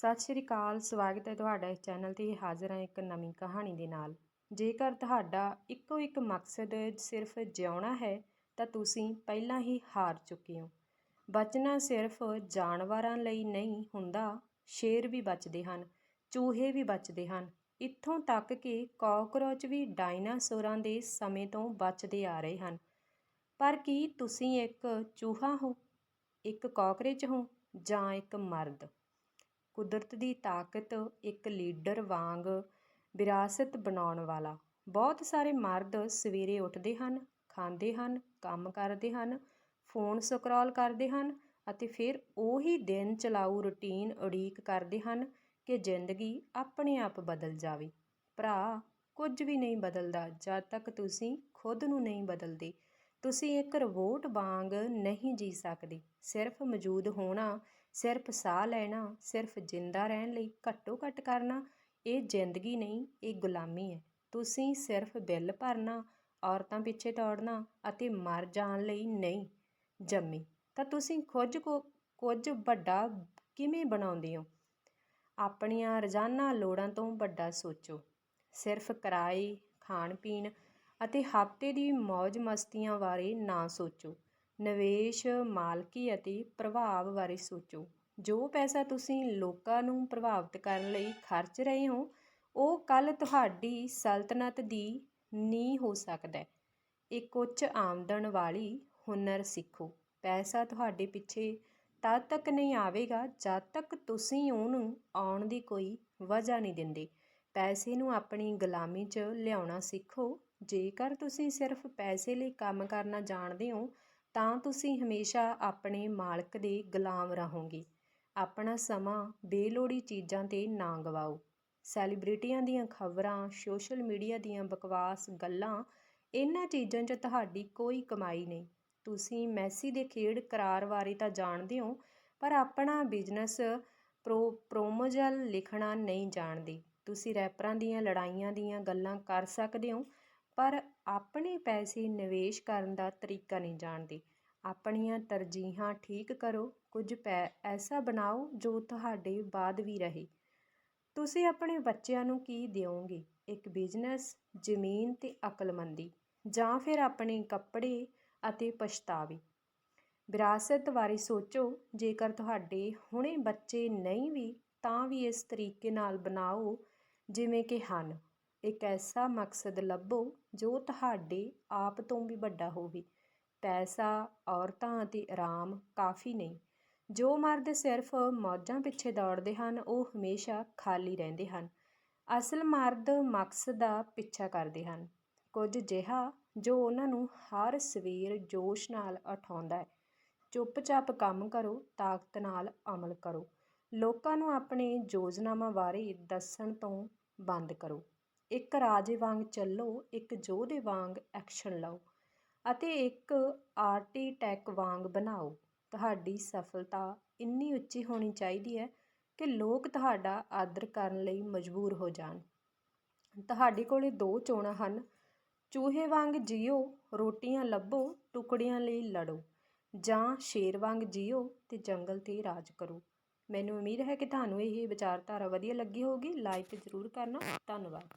ਸਤਿ ਸ਼੍ਰੀ ਅਕਾਲ, ਸਵਾਗਤ ਹੈ ਤੁਹਾਡਾ ਇਸ ਚੈਨਲ ਤੇ ਹਾਜ਼ਰ ਹਾਂ ਇੱਕ ਨਵੀਂ ਕਹਾਣੀ ਦੇ ਨਾਲ। ਜੇਕਰ ਤੁਹਾਡਾ ਇੱਕੋ ਇੱਕ ਮਕਸਦ ਸਿਰਫ ਜਿਉਣਾ ਹੈ, ਤਾਂ ਤੁਸੀਂ ਪਹਿਲਾਂ ਹੀ ਹਾਰ ਚੁੱਕੇ ਹੋ। ਬਚਣਾ ਸਿਰਫ ਜਾਨਵਰਾਂ ਲਈ ਨਹੀਂ ਹੁੰਦਾ, ਸ਼ੇਰ ਵੀ ਬਚਦੇ ਹਨ, ਚੂਹੇ ਵੀ ਬਚਦੇ ਹਨ। ਇੱਥੋਂ ਤੱਕ ਕਿ ਕਾਕਰੋਚ ਵੀ ਡਾਇਨਾਸੌਰਾਂ ਦੇ ਸਮੇਂ ਤੋਂ ਬਚਦੇ ਆ ਰਹੇ ਹਨ। ਪਰ ਕੀ ਤੁਸੀਂ ਇੱਕ ਚੂਹਾ ਹੋ, ਇੱਕ ਕਾਕਰੋਚ ਹੋ ਜਾਂ ਇੱਕ ਮਰਦ? ਕੁਦਰਤ ਦੀ ਤਾਕਤ ਇੱਕ ਲੀਡਰ ਵਾਂਗ ਵਿਰਾਸਤ ਬਣਾਉਣ ਵਾਲਾ। ਬਹੁਤ ਸਾਰੇ ਮਰਦ ਸਵੇਰੇ ਉੱਠਦੇ ਹਨ, ਖਾਂਦੇ ਹਨ, ਕੰਮ ਕਰਦੇ ਹਨ, ਫੋਨ ਸਕਰੋਲ ਕਰਦੇ ਹਨ ਅਤੇ ਫਿਰ ਉਹੀ ਦਿਨ ਚਲਾਊ ਰੁਟੀਨ ਉਡੀਕ ਕਰਦੇ ਹਨ ਕਿ ਜ਼ਿੰਦਗੀ ਆਪਣੇ ਆਪ ਬਦਲ ਜਾਵੇ। ਭਰਾ, ਕੁਝ ਵੀ ਨਹੀਂ ਬਦਲਦਾ, ਜਦ ਤੱਕ ਤੁਸੀਂ ਖੁਦ ਨੂੰ ਨਹੀਂ ਬਦਲਦੇ, ਤੁਸੀਂ ਇੱਕ ਰੋਬੋਟ ਵਾਂਗ ਨਹੀਂ ਜੀ ਸਕਦੇ। ਸਿਰਫ ਮੌਜੂਦ ਹੋਣਾ ਸਿਰਫ ਸਾਹ ਲੈਣਾ, ਸਿਰਫ ਜਿੰਦਾ ਰਹਿਣ ਲਈ ਘੱਟੋ ਘੱਟ ਕਰਨਾ, ਇਹ ਜ਼ਿੰਦਗੀ ਨਹੀਂ, ਇਹ ਗੁਲਾਮੀ ਹੈ। ਤੁਸੀਂ ਸਿਰਫ ਬਿੱਲ ਭਰਨਾ, ਔਰਤਾਂ ਪਿੱਛੇ ਦੌੜਨਾ ਅਤੇ ਮਰ ਜਾਣ ਲਈ ਨਹੀਂ ਜੰਮੀ, ਤਾਂ ਤੁਸੀਂ ਖੁਦ ਕੋ, ਕੁਝ ਵੱਡਾ ਕਿਵੇਂ ਬਣਾਉਂਦੇ ਹੋ? ਆਪਣੀਆਂ ਰੋਜ਼ਾਨਾ ਲੋੜਾਂ ਤੋਂ ਵੱਡਾ ਸੋਚੋ। ਸਿਰਫ ਕਿਰਾਏ ਖਾਣ ਪੀਣ ਅਤੇ ਹਫ਼ਤੇ ਦੀ ਮौज ਮਸਤੀਆਂ ਬਾਰੇ ਨਾ ਸੋਚੋ। ਨਿਵੇਸ਼ ਮਾਲਕੀ ਅਤੇ ਪ੍ਰਭਾਵ ਬਾਰੇ ਸੋਚੋ। ਜੋ ਪੈਸਾ ਤੁਸੀਂ ਲੋਕਾਂ ਨੂੰ ਪ੍ਰਭਾਵਿਤ ਕਰਨ ਲਈ ਖਰਚ ਰਹੇ ਹੋ, ਉਹ ਕੱਲ੍ਹ ਤੁਹਾਡੀ ਸਲਤਨਤ ਦੀ ਨੀਂਹ ਹੋ ਸਕਦਾ ਹੈ। ਇੱਕ ਉੱਚ ਆਮਦਨ ਵਾਲੀ ਹੁਨਰ ਸਿੱਖੋ। ਪੈਸਾ ਤੁਹਾਡੇ ਪਿੱਛੇ ਤਦ ਤੱਕ ਨਹੀਂ ਆਵੇਗਾ ਜਦ ਤੱਕ ਤੁਸੀਂ ਉਹਨੂੰ ਆਉਣ ਦੀ ਕੋਈ ਵਜ੍ਹਾ ਨਹੀਂ ਦਿੰਦੇ। ਪੈਸੇ ਨੂੰ ਆਪਣੀ ਗੁਲਾਮੀ 'ਚ ਲਿਆਉਣਾ ਸਿੱਖੋ। ਜੇਕਰ ਤੁਸੀਂ ਸਿਰਫ ਪੈਸੇ ਲਈ ਕੰਮ ਕਰਨਾ ਜਾਣਦੇ ਹੋ ਤਾਂ ਤੁਸੀਂ ਹਮੇਸ਼ਾ ਆਪਣੇ ਮਾਲਕ ਦੇ ਗੁਲਾਮ ਰਹੋਗੇ। ਆਪਣਾ ਸਮਾਂ ਬੇਲੋੜੀ ਚੀਜ਼ਾਂ 'ਤੇ ਨਾ ਗਵਾਓ। ਸੈਲੀਬ੍ਰਿਟੀਆਂ ਦੀਆਂ ਖਬਰਾਂ, ਸੋਸ਼ਲ ਮੀਡੀਆ ਦੀਆਂ ਬਕਵਾਸ, ਗੱਲਾਂ, ਇਹਨਾਂ ਚੀਜ਼ਾਂ 'ਚ ਤੁਹਾਡੀ ਕੋਈ ਕਮਾਈ ਨਹੀਂ। ਤੁਸੀਂ ਮੈਸੀ ਦੇ ਖੇਡ ਕਰਾਰ ਬਾਰੇ ਤਾਂ ਜਾਣਦੇ ਹੋ, ਪਰ ਆਪਣਾ ਬਿਜ਼ਨਸ ਪ੍ਰੋ, ਪ੍ਰੋਮੋਜਲ ਲਿਖਣਾ ਨਹੀਂ ਜਾਣਦੇ। ਤੁਸੀਂ ਰੈਪਰਾਂ ਦੀਆਂ, ਲੜਾਈਆਂ ਦੀਆਂ ਗੱਲਾਂ ਕਰ ਸਕਦੇ ਹੋ ਪਰ ਆਪਣੇ ਪੈਸੇ ਨਿਵੇਸ਼ ਕਰਨ ਦਾ ਤਰੀਕਾ ਨਹੀਂ ਜਾਣਦੇ। ਆਪਣੀਆਂ ਤਰਜੀਹਾਂ ਠੀਕ ਕਰੋ, ਕੁਝ ਪੈ ਐਸਾ ਬਣਾਓ ਜੋ ਤੁਹਾਡੇ ਬਾਅਦ ਵੀ ਰਹੇ। ਤੁਸੀਂ ਆਪਣੇ ਬੱਚਿਆਂ ਨੂੰ ਕੀ ਦਿਓਗੇ? ਇੱਕ ਬਿਜ਼ਨਸ, ਜ਼ਮੀਨ ਤੇ ਅਕਲਮੰਦੀ, ਜਾਂ ਫਿਰ ਆਪਣੇ ਕੱਪੜੇ ਅਤੇ ਪਛਤਾਵੇ? ਵਿਰਾਸਤ ਬਾਰੇ ਸੋਚੋ, ਜੇਕਰ ਤੁਹਾਡੇ ਹੁਣੇ ਬੱਚੇ ਨਹੀਂ ਵੀ, ਤਾਂ ਵੀ ਇਸ ਤਰੀਕੇ ਨਾਲ ਬਣਾਓ, ਜਿਵੇਂ ਕਿ ਹਨ। ਇੱਕ ਐਸਾ ਮਕਸਦ ਲੱਭੋ ਜੋ ਤੁਹਾਡੇ ਆਪ ਤੋਂ ਵੀ ਵੱਡਾ ਹੋਵੇ। ਪੈਸਾ, ਔਰਤਾਂ ਅਤੇ ਆਰਾਮ ਕਾਫੀ ਨਹੀਂ ਜੋ ਮਰਦ ਸਿਰਫ ਮੌਜਾਂ ਪਿੱਛੇ ਦੌੜਦੇ ਹਨ, ਉਹ ਹਮੇਸ਼ਾ ਖਾਲੀ ਰਹਿੰਦੇ ਹਨ। ਅਸਲ ਮਰਦ ਮਕਸਦ ਦਾ ਪਿੱਛਾ ਕਰਦੇ ਹਨ। ਕੁਝ ਜਿਹਾ ਜੋ ਉਹਨਾਂ ਨੂੰ ਹਰ ਸਵੇਰ ਜੋਸ਼ ਨਾਲ ਉਠਾਉਂਦਾ ਹੈ। ਚੁੱਪਚਾਪ ਕੰਮ ਕਰੋ, ਤਾਕਤ ਨਾਲ ਅਮਲ ਕਰੋ। ਲੋਕਾਂ ਨੂੰ ਆਪਣੇ ਯੋਜਨਾਵਾਂ ਬਾਰੇ ਦੱਸਣ ਤੋਂ ਬੰਦ ਕਰੋ। ਇੱਕ ਰਾਜੇ ਵਾਂਗ ਚੱਲੋ, ਇੱਕ ਯੋਧੇ ਵਾਂਗ ਐਕਸ਼ਨ ਲਓ ਅਤੇ ਇੱਕ ਆਰਟੀਟੈਕ ਵਾਂਗ ਬਣਾਓ। ਤੁਹਾਡੀ ਸਫਲਤਾ ਇੰਨੀ ਉੱਚੀ ਹੋਣੀ ਚਾਹੀਦੀ ਹੈ ਕਿ ਲੋਕ ਤੁਹਾਡਾ ਆਦਰ ਕਰਨ ਲਈ ਮਜਬੂਰ ਹੋ ਜਾਣ। ਤੁਹਾਡੇ ਕੋਲੇ ਦੋ ਚੋਣਾਂ ਹਨ। ਚੂਹੇ ਵਾਂਗ ਜੀਓ, ਰੋਟੀਆਂ ਲੱਭੋ, ਟੁਕੜਿਆਂ ਲਈ ਲੜੋ ਜਾਂ ਸ਼ੇਰ ਵਾਂਗ ਜੀਓ ਤੇ ਜੰਗਲ ਤੇ ਰਾਜ ਕਰੋ। ਮੈਨੂੰ ਉਮੀਦ ਹੈ ਕਿ ਤੁਹਾਨੂੰ ਇਹ ਵਿਚਾਰਧਾਰਾ ਵਧੀਆ ਲੱਗੀ ਹੋਊਗੀ ਲਾਈਕ ਜ਼ਰੂਰ ਕਰਨਾ। ਧੰਨਵਾਦ।